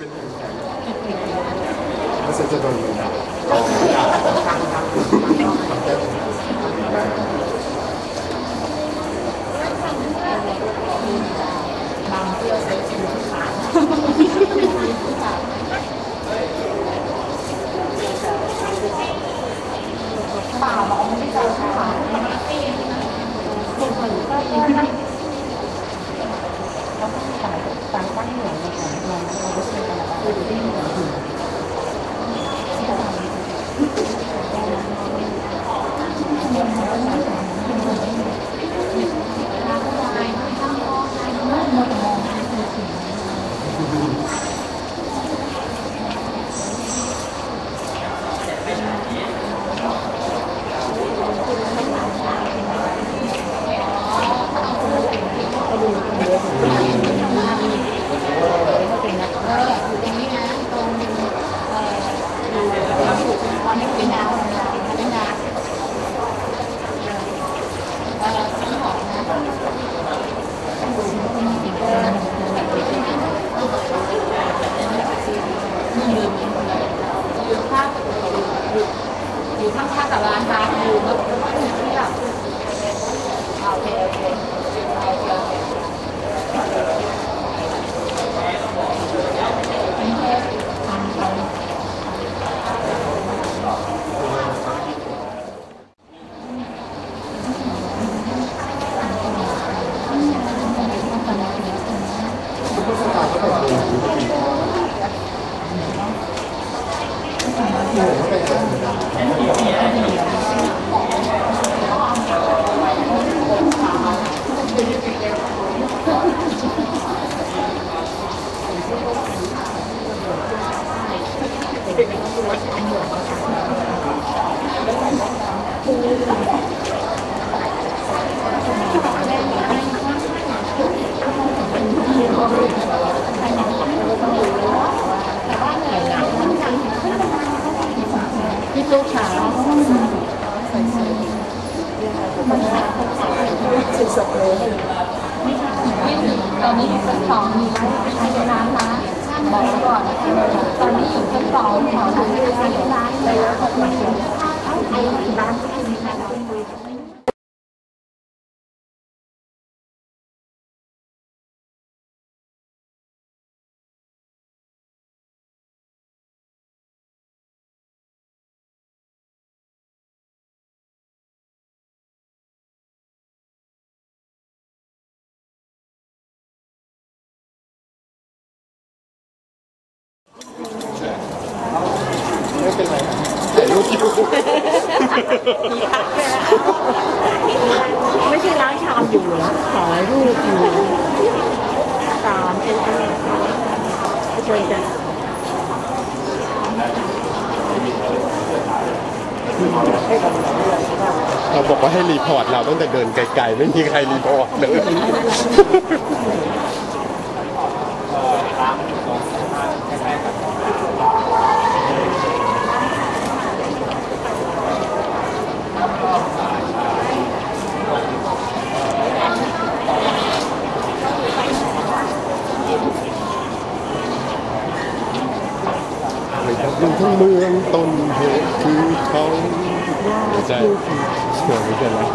ไม่ใช่จะโดนด่าเอาด่าทำแก้ม บางเที่ยวใช้ชีวิตขา ป่าบอกไม่เจอค่ะคนคนก็เยอะนะเราต้องสายการตั้งเหนือในการเราเราก็ใช้กันแล้วดูดีเหมือนกันอยู่ตรงนี้นะตรงเอ่อตอนนี้เป็นดาวเป็นดาวเอ่อทั้งหมดนะอยู่ข้าง อยู่ข้างๆกับร้านบาร์อยู่แบบที่แบบโอเคโอเค ไม่เป็นธรรมดา ที่ลูก สาวสุดสดเลยไม่ถึงตอนนี้อยู่ชั้นสองมีใช้น้ำนะบอกก่อนตอนนี้อยู่ชั้นสองขอทำใช้ร้านเลยแล้วก็มาถึงไอ้ร้านที่ มีร้านไม่เป็นไรถ่ายรูปอยู่ไม่ใช่ร้านชามอยู่แล้วขายรูปอยู่ตามเป็นอะไรเชิญกันเราบอกว่าให้รีพอร์ตเราตั้งแต่เดินไกลๆ ไม่มีใครรีพอร์ตเลย ไม่ต้องอยู่ทั้งเมืองต้นเหตุคือเขาไม่ใช่เชื่อไม่ใช่แล้ว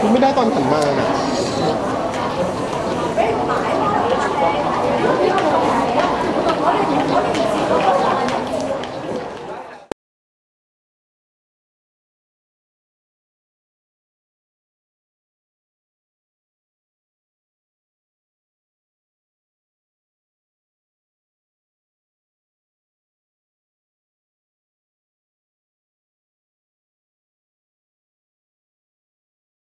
คุณไม่ได้ตอนขันมานะ